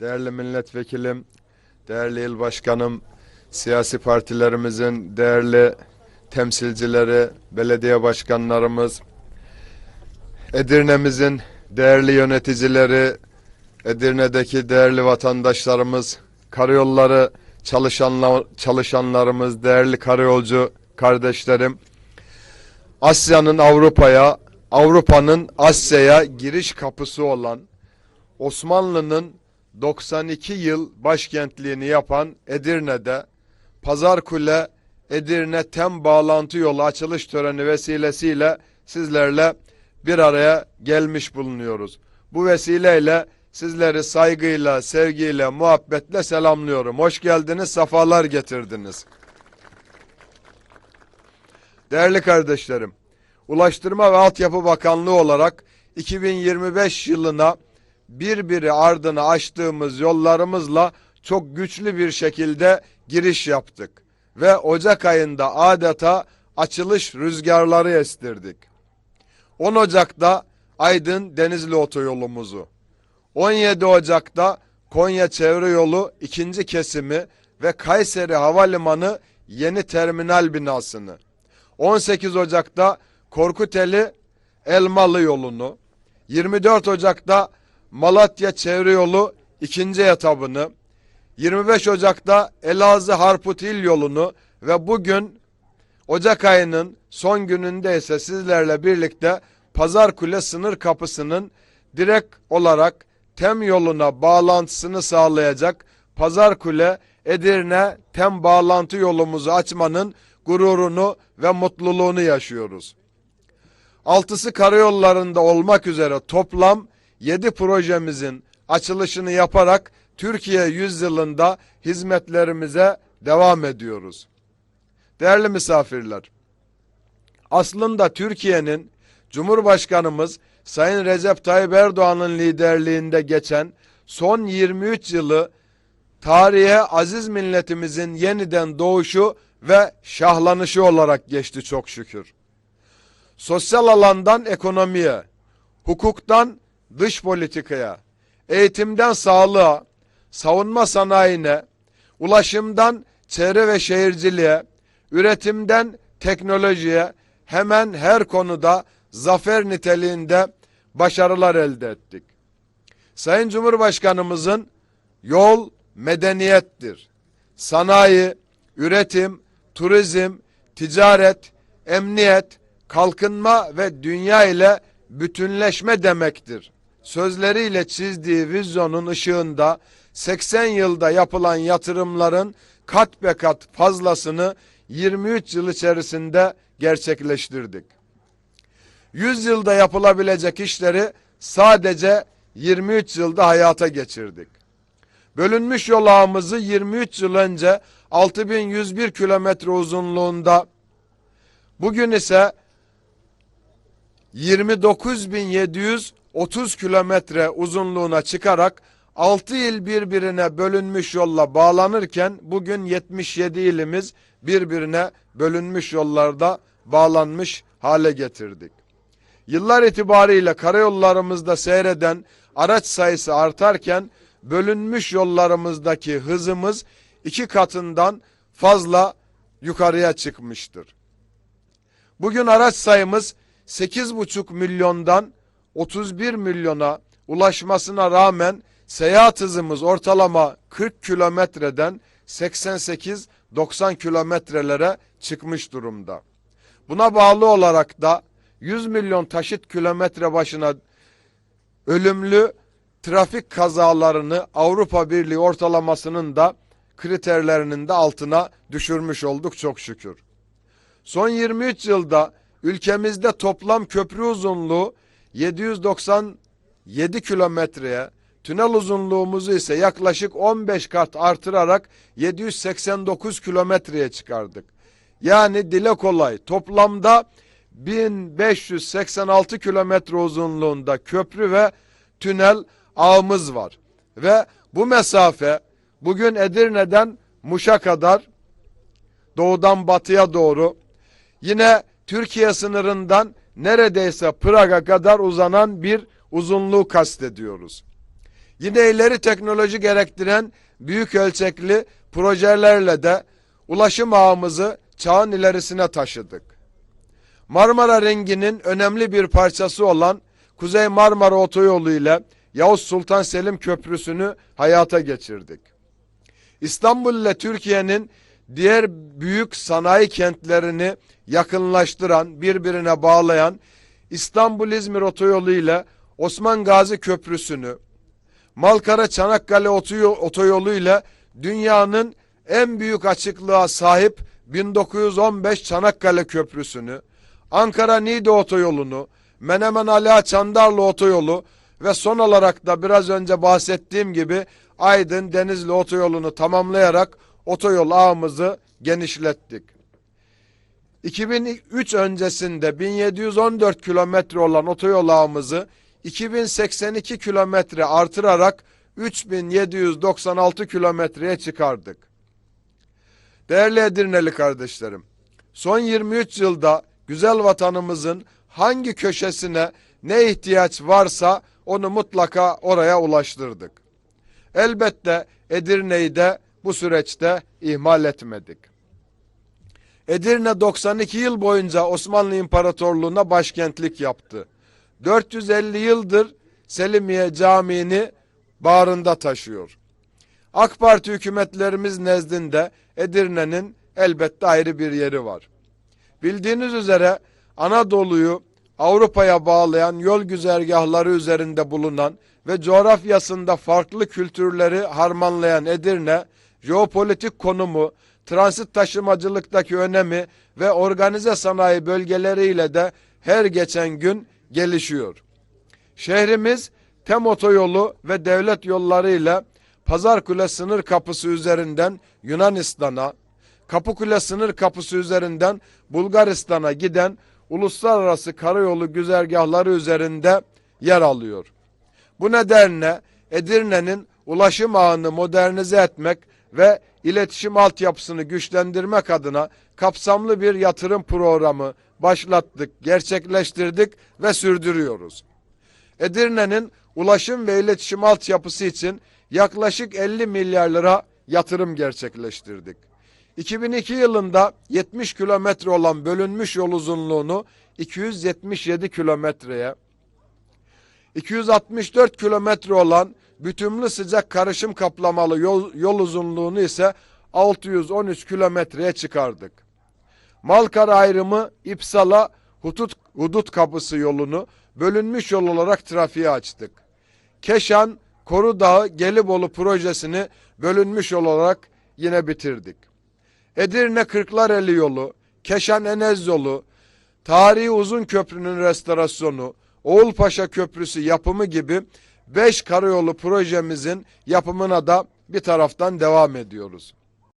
değerli milletvekilim, değerli il başkanım, siyasi partilerimizin değerli temsilcileri, belediye başkanlarımız, Edirne'mizin değerli yöneticileri, Edirne'deki değerli vatandaşlarımız, karayolları çalışanlar, çalışanlarımız, değerli karayolcu kardeşlerim, Asya'nın Avrupa'ya, Avrupa'nın Asya'ya giriş kapısı olan Osmanlı'nın 92 yıl başkentliğini yapan Edirne'de Pazarkule Edirne Tem bağlantı yolu açılış töreni vesilesiyle sizlerle bir araya gelmiş bulunuyoruz. Bu vesileyle sizleri saygıyla, sevgiyle, muhabbetle selamlıyorum. Hoş geldiniz, sefalar getirdiniz. Değerli kardeşlerim, Ulaştırma ve Altyapı Bakanlığı olarak 2025 yılına birbiri ardına açtığımız yollarımızla çok güçlü bir şekilde giriş yaptık ve Ocak ayında adeta açılış rüzgarları estirdik. 10 Ocak'ta Aydın Denizli otoyolumuzu, 17 Ocak'ta Konya Çevre Yolu ikinci kesimi ve Kayseri Havalimanı yeni terminal binasını, 18 Ocak'ta Korkuteli Elmalı yolunu, 24 Ocak'ta Malatya Çevre Yolu ikinci etabını, 25 Ocak'ta Elazığ Harputil yolunu ve bugün Ocak ayının son gününde ise sizlerle birlikte Pazarkule sınır kapısının direkt olarak TEM yoluna bağlantısını sağlayacak Pazarkule Edirne TEM bağlantı yolumuzu açmanın gururunu ve mutluluğunu yaşıyoruz. Altısı karayollarında olmak üzere toplam 7 projemizin açılışını yaparak Türkiye yüzyılında hizmetlerimize devam ediyoruz. Değerli misafirler, aslında Türkiye'nin Cumhurbaşkanımız Sayın Recep Tayyip Erdoğan'ın liderliğinde geçen son 23 yılı tarihe aziz milletimizin yeniden doğuşu ve şahlanışı olarak geçti çok şükür. Sosyal alandan ekonomiye, hukuktan dış politikaya, eğitimden sağlığa, savunma sanayine, ulaşımdan çevre ve şehirciliğe, üretimden teknolojiye hemen her konuda zafer niteliğinde başarılar elde ettik. Sayın Cumhurbaşkanımızın yol medeniyettir. Sanayi, üretim, turizm, ticaret, emniyet, kalkınma ve dünya ile bütünleşme demektir. Sözleriyle çizdiği vizyonun ışığında 80 yılda yapılan yatırımların kat be kat fazlasını 23 yıl içerisinde gerçekleştirdik. 100 yılda yapılabilecek işleri sadece 23 yılda hayata geçirdik. Bölünmüş yol ağımızı 23 yıl önce 6101 kilometre uzunluğunda bugün ise 29.730 kilometre uzunluğuna çıkarak 6 il birbirine bölünmüş yolla bağlanırken bugün 77 ilimiz birbirine bölünmüş yollarda bağlanmış hale getirdik. Yıllar itibariyle karayollarımızda seyreden araç sayısı artarken bölünmüş yollarımızdaki hızımız iki katından fazla yukarıya çıkmıştır. Bugün araç sayımız 8,5 milyondan 31 milyona ulaşmasına rağmen seyahat hızımız ortalama 40 kilometreden 88-90 kilometrelere çıkmış durumda. Buna bağlı olarak da 100 milyon taşıt kilometre başına ölümlü trafik kazalarını Avrupa Birliği ortalamasının da kriterlerinin de altına düşürmüş olduk çok şükür. Son 23 yılda ülkemizde toplam köprü uzunluğu 797 kilometreye, tünel uzunluğumuzu ise yaklaşık 15 kat artırarak 789 kilometreye çıkardık. Yani dile kolay toplamda 1586 kilometre uzunluğunda köprü ve tünel ağımız var. Ve bu mesafe bugün Edirne'den Muş'a kadar doğudan batıya doğru yine Türkiye sınırından neredeyse Prag'a kadar uzanan bir uzunluğu kastediyoruz. Yine ileri teknoloji gerektiren büyük ölçekli projelerle de ulaşım ağımızı çağın ilerisine taşıdık. Marmara Rengi'nin önemli bir parçası olan Kuzey Marmara Otoyolu ile Yavuz Sultan Selim Köprüsü'nü hayata geçirdik. İstanbul ile Türkiye'nin diğer büyük sanayi kentlerini yakınlaştıran, birbirine bağlayan İstanbul-İzmir Otoyolu ile Osman Gazi Köprüsü'nü, Malkara Çanakkale Otoyo- Otoyolu ile dünyanın en büyük açıklığa sahip 1915 Çanakkale Köprüsü'nü, Ankara Niğde Otoyolu'nu, Menemen Ala Çandarlı Otoyolu ve son olarak da biraz önce bahsettiğim gibi Aydın Denizli Otoyolu'nu tamamlayarak otoyol ağımızı genişlettik. 2003 öncesinde 1714 kilometre olan otoyol ağımızı 2082 kilometre artırarak 3796 kilometreye çıkardık. Değerli Edirneli kardeşlerim, son 23 yılda güzel vatanımızın hangi köşesine ne ihtiyaç varsa onu mutlaka oraya ulaştırdık. Elbette Edirne'yi de bu süreçte ihmal etmedik. Edirne 92 yıl boyunca Osmanlı İmparatorluğu'na başkentlik yaptı. 450 yıldır Selimiye Camii'ni bağrında taşıyor. AK Parti hükümetlerimiz nezdinde Edirne'nin elbette ayrı bir yeri var. Bildiğiniz üzere Anadolu'yu Avrupa'ya bağlayan yol güzergahları üzerinde bulunan ve coğrafyasında farklı kültürleri harmanlayan Edirne, jeopolitik konumu, transit taşımacılıktaki önemi ve organize sanayi bölgeleriyle de her geçen gün gelişiyor. Şehrimiz TEM otoyolu ve devlet yollarıyla Pazarkule sınır kapısı üzerinden Yunanistan'a, Kapıkule sınır kapısı üzerinden Bulgaristan'a giden uluslararası karayolu güzergahları üzerinde yer alıyor. Bu nedenle Edirne'nin ulaşım ağını modernize etmek ve iletişim altyapısını güçlendirmek adına kapsamlı bir yatırım programı başlattık, gerçekleştirdik ve sürdürüyoruz. Edirne'nin ulaşım ve iletişim altyapısı için yaklaşık 50 milyar lira yatırım gerçekleştirdik. 2002 yılında 70 kilometre olan bölünmüş yol uzunluğunu 277 kilometreye, 264 kilometre olan bütünlü sıcak karışım kaplamalı yol, yol uzunluğunu ise 613 kilometreye çıkardık. Malkara ayrımı İpsala Hudut, Hudut Kapısı yolunu bölünmüş yol olarak trafiğe açtık. Keşan Korudağı Gelibolu projesini bölünmüş yol olarak yine bitirdik. Edirne Kırklareli yolu, Keşan Enez yolu, Tarihi Uzun Köprü'nün restorasyonu, Oğulpaşa Köprüsü yapımı gibi 5 karayolu projemizin yapımına da bir taraftan devam ediyoruz.